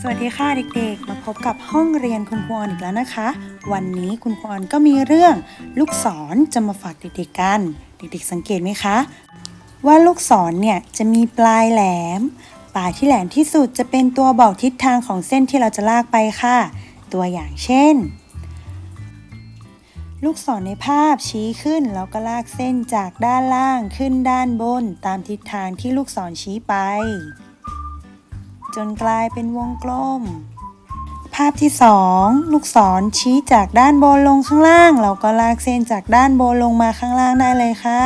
สวัสดีค่ะเด็กๆ มาพบกับห้องเรียนคุณครูออนอีกแล้วนะคะ วันนี้คุณครูออนก็มีเรื่องลูกศรจะมาฝากเด็กๆกัน เด็กๆสังเกตไหมคะ ว่าลูกศรเนี่ยจะมีปลายแหลม ปลายที่แหลมที่สุดจะเป็นตัวบอกทิศทางของเส้นที่เราจะลากไปค่ะ ตัวอย่างเช่น ลูกศรในภาพชี้ขึ้นแล้วก็ลากเส้นจากด้านล่างขึ้นด้านบน ตามทิศทางที่ลูกศรชี้ไป จนกลายเป็นวงกลม ภาพที่ 2 ลูกศรชี้จากด้านบนลงข้างล่าง เราก็ลากเส้นจากด้านบนลงมาข้างล่างได้เลยค่ะ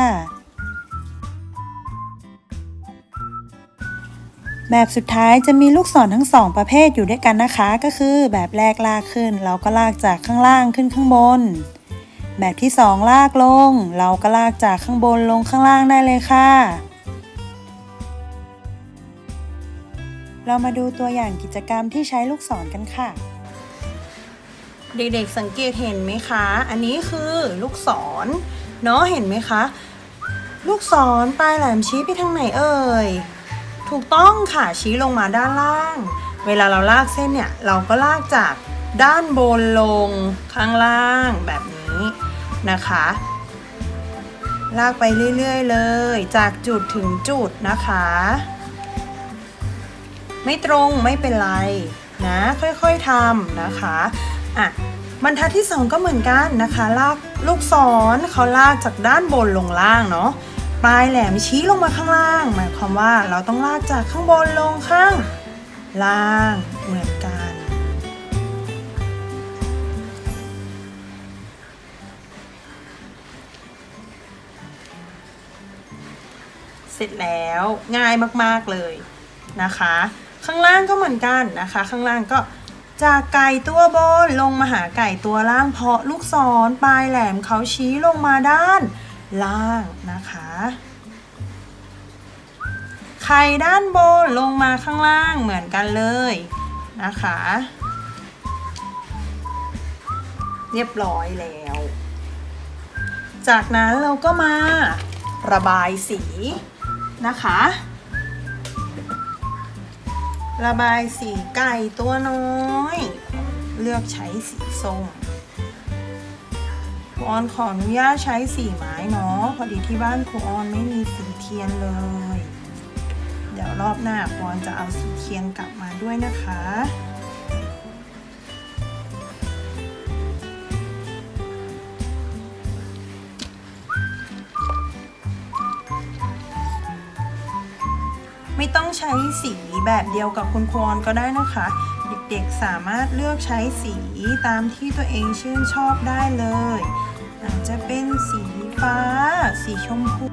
แบบสุดท้ายจะมีลูกศรทั้งสองประเภทอยู่ด้วยกันนะคะ ก็คือแบบแรกลากขึ้น เราก็ลากจากข้างล่างขึ้นข้างบน แบบที่สองลากลง เราก็ลากจากข้างบนลงข้างล่างได้เลยค่ะ เรามาดูตัวอย่างกิจกรรมที่ใช้ลูกศรกันค่ะ เด็กๆสังเกตเห็นไหมคะ อันนี้คือลูกศรเนาะเห็นไหมคะ ลูกศรปลายแหลมชี้ไปทางไหนเอ่ยถูกต้องค่ะชี้ลงมาด้านล่าง เวลาเราลากเส้นเนี่ย เราก็ลากจากด้านบนลงข้างล่างแบบนี้นะคะ ลากไปเรื่อยๆเลย จากจุดถึงจุดนะคะ ไม่ตรงไม่เป็นไรนะค่อยๆทำนะคะอะบรรทัดที่ 2 ก็เหมือนกันนะคะ ลากลูกศรเขาลากจากด้านบนลงล่างเนาะปลายแหลมชี้ลงมาข้างล่าง หมายความว่าเราต้องลากจากข้างบนลงข้างล่างเหมือนกัน เสร็จแล้วง่ายมาก ๆ เลยนะคะ ข้างล่างก็เหมือนกันนะคะ ข้างล่างก็จากไก่ตัวบนลงมาหาไก่ตัวล่างเพราะลูกศรปลายแหลมเขาชี้ลงมาด้านล่างนะคะ ไข่ด้านบนลงมาข้างล่างเหมือนกันเลยนะคะ เรียบร้อยแล้ว จากนั้นเราก็มาระบายสีนะคะ ระบายสีไก่ตัวน้อย เลือกใช้สีส้มครูออนขออนุญาตใช้สีไม้เนาะพอดีที่บ้านครูออนไม่มีสีเทียนเลย เดี๋ยวรอบหน้าครูออนจะเอาสีเทียนกลับมาด้วยนะคะ ไม่ต้องใช้สีแบบเดียวกับคุณครูออนก็ได้นะคะ เด็กๆสามารถเลือกใช้สีตามที่ตัวเองชื่นชอบได้เลย อาจจะเป็นสีฟ้า สีชมพู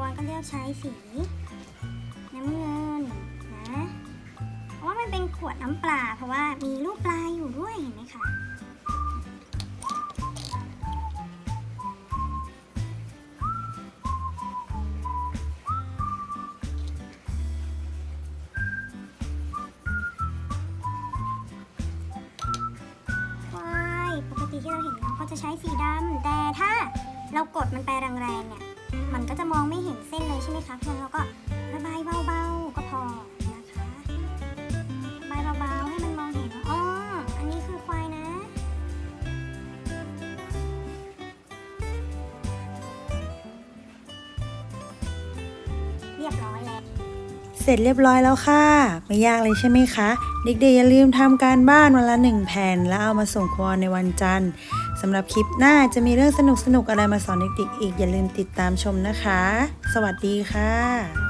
ควรก็เลือกใช้สีน้ำเงินนะเพราะว่ามันเป็นขวดน้ำปลา เพราะว่ามีลูกปลาอยู่ด้วยเห็นไหมคะวายปกติที่เราเห็นน้องเขาจะใช้สีดำแต่ถ้าเรากดมันไปแรงๆเนี่ย มันก็จะมองไม่เห็นเส้นเลยใช่ไหมคะเพราะฉะนั้นเราก็ระบายเบาๆก็พอนะคะระบายเบาๆให้มันมองเห็นอ๋ออันนี้คือควายนะ เรียบร้อยแล้วเสร็จเรียบร้อยแล้วค่ะ ไม่ยากเลยใช่ไหมคะ เด็กๆอย่าลืมทำการบ้านวันละหนึ่งแผ่น แล้วเอามาส่งครูออนในวันจันทร์สำหรับคลิปหน้าจะมีเรื่องสนุกๆอะไรมาสอนเด็กๆอีกอย่าลืมติดตามชมนะคะ สวัสดีค่ะ